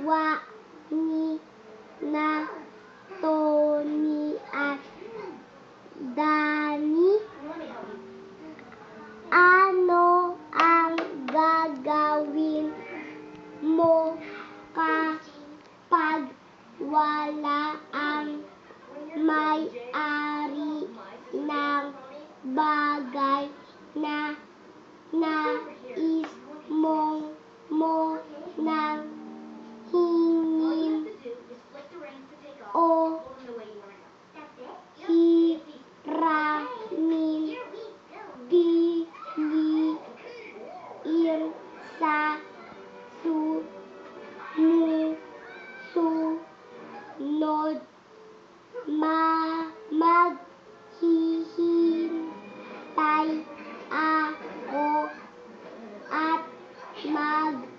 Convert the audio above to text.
wa ni na to ni at dani ano ang gagawin mo kapag wala ang may-ari ng bagay na il, sa, su, mu, su, nod, ma, mag, hi, hin, tay, a, o, at, mag,